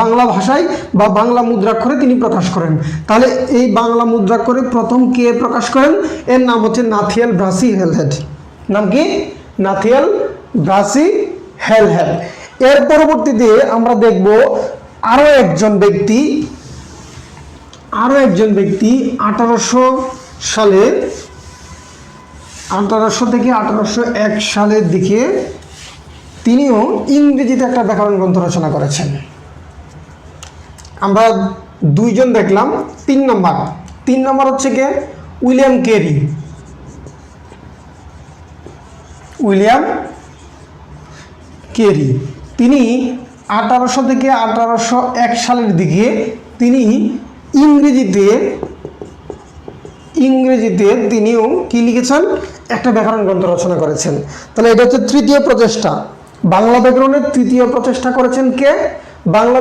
বাংলা ভাষায় বা বাংলা মুদ্রাক্ষরে তিনি প্রকাশ করেন। তাহলে এই বাংলা মুদ্রাক্ষরে প্রথম কে প্রকাশ করেন? এর নাম হচ্ছে নাথিয়াল ব্রাসি হেলহেড নাম কি? নাথিয়াল ব্রাসি হেলহেড এর পরবর্তীতে আমরা দেখব আরও একজন ব্যক্তি আরও একজন ব্যক্তি আঠারোশো সালে, আঠারোশো থেকে আঠারোশো এক সালের দিকে তিনিও ইংরেজিতে একটা ব্যাকরণ গ্রন্থ রচনা করেছেন। আমরা দুইজন দেখলাম, তিন নম্বর। তিন নম্বর হচ্ছে কে? William Carey. William Carey. তিনি আঠারোশো থেকে আঠারোশো এক সালের দিকে তিনি ইংরেজিতে ইংরেজিতে তিনিও কি লিখেছেন? একটা ব্যাকরণ গ্রন্থ রচনা করেছেন। তাহলে এটা হচ্ছে তৃতীয় প্রচেষ্টা। বাংলা ব্যাকরণের তৃতীয় প্রচেষ্টা করেছেন কে? বাংলা